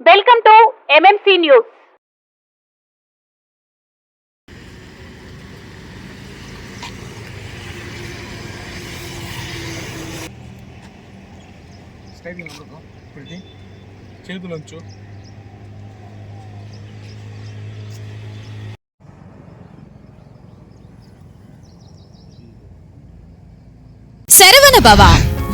Welcome to MMC news styling ఉండదు ఇప్పటికి? చేతులంచు. Saravana Bhava.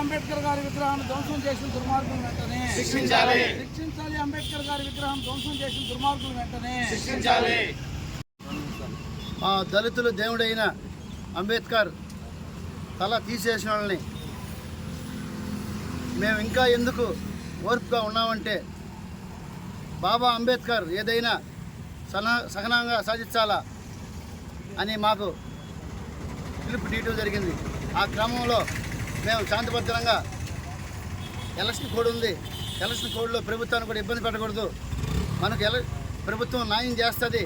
Ambedkar గారి విగ్రహాన్ని ధ్వంసం చేసిన దుర్మార్గులు వెంటనే. శిక్షించాలి. శిక్షించాలి అంబేద్కర్ గారి విగ్రహం ధ్వంసం చేసిన దుర్మార్గులు వెంటనే. శిక్షించాలి. ఆ దళితులు దేవుడైన అంబేద్కర్ తల తీసేసిన వాళ్ళని మేము ఇంకా ఎందుకు ఓర్పుగా ఉన్నామంటే బాబా అంబేద్కర్ ఏదైనా సన సహనంగా సాధించాలా అని మాకు పిలుపు తీయటం జరిగింది. ఆ క్రమంలో మేము శాంతిభద్రంగా ఎలక్షన్ కోడ్ ఉంది. ఎలక్షన్ కోడ్లో ప్రభుత్వాన్ని కూడా ఇబ్బంది పెట్టకూడదు. మనకు ఎల ప్రభుత్వం న్యాయం చేస్తుంది.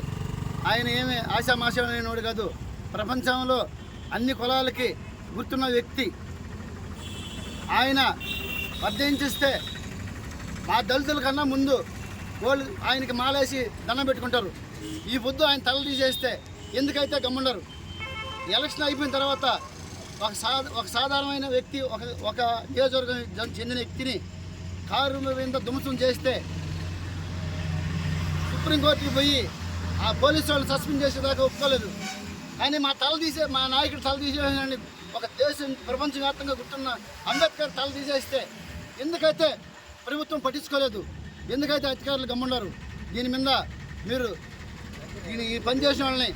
ఆయన ఏమి ఆశామాషమైనవాడు కాదు. ప్రపంచంలో అన్ని కులాలకి గుర్తున్న వ్యక్తి. ఆయన అధ్యయించిస్తే మా దళితుల కన్నా ముందు వాళ్ళు ఆయనకి మాలేసి దండం పెట్టుకుంటారు. ఈ పొద్దు ఆయన తల తీసేస్తే ఎందుకైతే గమ్ముండరు? ఎలక్షన్ అయిపోయిన తర్వాత ఒక సాధ ఒక సాధారణమైన వ్యక్తి ఒక ఒక నియోజకవర్గం చెందిన వ్యక్తిని కారు మీద ధ్వంసం చేస్తే సుప్రీంకోర్టుకి పోయి ఆ పోలీసు వాళ్ళు సస్పెండ్ చేసేదాకా ఒప్పుకోలేదు. కానీ మా తల తీసే మా నాయకుడు తల తీసేసాడని ఒక దేశం ప్రపంచవ్యాప్తంగా గుర్తున్న అంబేద్కర్ తల తీసేస్తే ఎందుకైతే ప్రభుత్వం పట్టించుకోలేదు? ఎందుకైతే అధికారులు గమ్మున్నారు దీని మీద మీరు దీని ఈ పని చేసిన వాళ్ళని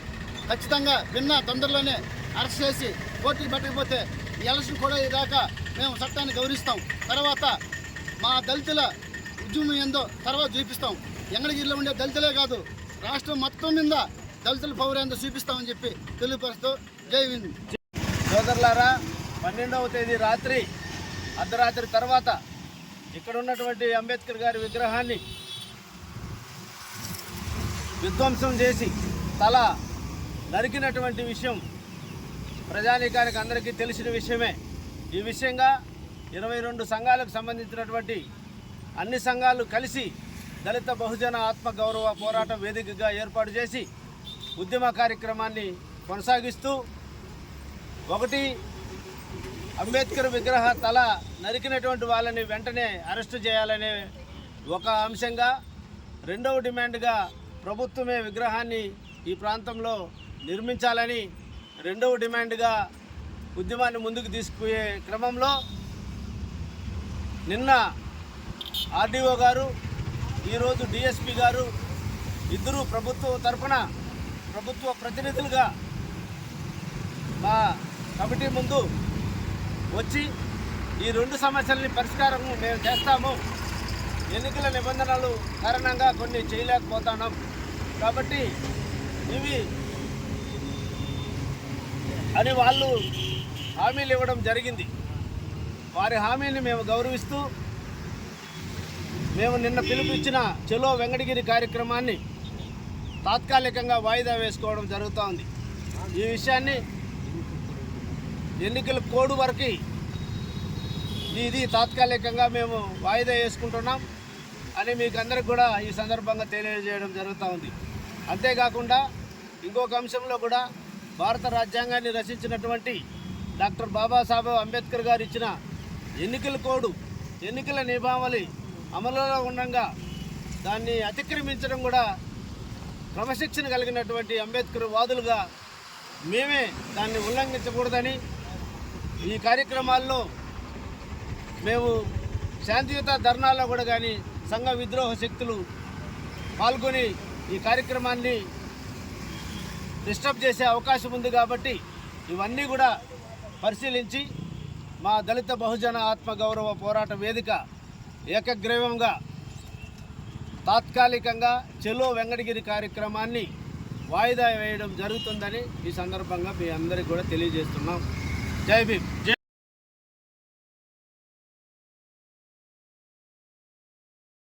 ఖచ్చితంగా విన్న తొందరలోనే అరెస్ట్ చేసి కోర్టుకు పెట్టకపోతే ఈ ఎలక్షన్ కూడా దాకా మేము చట్టాన్ని గౌరవిస్తాం. తర్వాత మా దళితుల ఉద్యమం ఏందో తర్వాత చూపిస్తాం. ఎంగళగిరిలో ఉండే దళితులే కాదు రాష్ట్రం మొత్తం మీద దళితుల పౌర ఏందో చూపిస్తామని చెప్పి తెలియపరుస్తూ జై హింద్. సోదరులారా పన్నెండవ తేదీ రాత్రి అర్ధరాత్రి తర్వాత ఇక్కడ ఉన్నటువంటి అంబేద్కర్ గారి విగ్రహాన్ని విధ్వంసం చేసి తల నరికినటువంటి విషయం ప్రజానీకానికి అందరికీ తెలిసిన విషయమే. ఈ విషయంగా ఇరవై రెండు సంఘాలకు సంబంధించినటువంటి అన్ని సంఘాలు కలిసి దళిత బహుజన ఆత్మ గౌరవ పోరాట వేదికగా ఏర్పాటు చేసి ఉద్యమ కార్యక్రమాన్ని కొనసాగిస్తూ ఒకటి అంబేద్కర్ విగ్రహ తల నరికినటువంటి వాళ్ళని వెంటనే అరెస్టు చేయాలనే ఒక అంశంగా రెండవ డిమాండ్గా ప్రభుత్వమే విగ్రహాన్ని ఈ ప్రాంతంలో నిర్మించాలని రెండవ డిమాండ్గా ఉద్యమాన్ని ముందుకు తీసుకుపోయే క్రమంలో నిన్న ఆర్డీఓ గారు ఈరోజు డిఎస్పి గారు ఇద్దరు ప్రభుత్వం తరపున ప్రభుత్వ ప్రతినిధులుగా మా కమిటీ ముందు వచ్చి ఈ రెండు సమస్యల్ని పరిష్కారం మేము చేస్తాము. ఎన్నికల నిబంధనలు కారణంగా కొన్ని చేయలేకపోతున్నాం. కాబట్టి ఇవి అని వాళ్ళు హామీలు ఇవ్వడం జరిగింది. వారి హామీని మేము గౌరవిస్తూ మేము నిన్న పిలుపుచ్చిన చెలో వెంకటగిరి కార్యక్రమాన్ని తాత్కాలికంగా వాయిదా వేసుకోవడం జరుగుతూ ఉంది. ఈ విషయాన్ని ఎన్నికల కోడ్ వరకు ఇది తాత్కాలికంగా మేము వాయిదా వేసుకుంటున్నాం అని మీకు అందరికి కూడా ఈ సందర్భంగా తెలియజేయడం జరుగుతూ ఉంది. అంతేకాకుండా ఇంకొక అంశంలో కూడా భారత రాజ్యాంగాన్ని రచించినటువంటి డాక్టర్ బాబాసాహెబ్ అంబేద్కర్ గారు ఇచ్చిన ఎన్నికల కోడ్ ఎన్నికల నియమావళి అమలులో ఉండగా దాన్ని అతిక్రమించడం కూడా క్రమశిక్షణ కలిగినటువంటి అంబేద్కర్ వాదులుగా మేమే దాన్ని ఉల్లంఘించకూడదని ఈ కార్యక్రమాల్లో మేము శాంతియుత ధర్నాల్లో కూడా కానీ సంఘ విద్రోహ శక్తులు పాల్గొని ఈ కార్యక్రమాన్ని డిస్టర్బ్ చేసే అవకాశం ఉంది కాబట్టి ఇవన్నీ కూడా పరిశీలించి మా దళిత బహుజన ఆత్మగౌరవ పోరాట వేదిక ఏకగ్రీవంగా తాత్కాలికంగా చెలో వెంకటగిరి కార్యక్రమాన్ని వాయిదా వేయడం జరుగుతుందని ఈ సందర్భంగా మీ అందరికీ కూడా తెలియజేస్తున్నాం. జై భీమ్. జై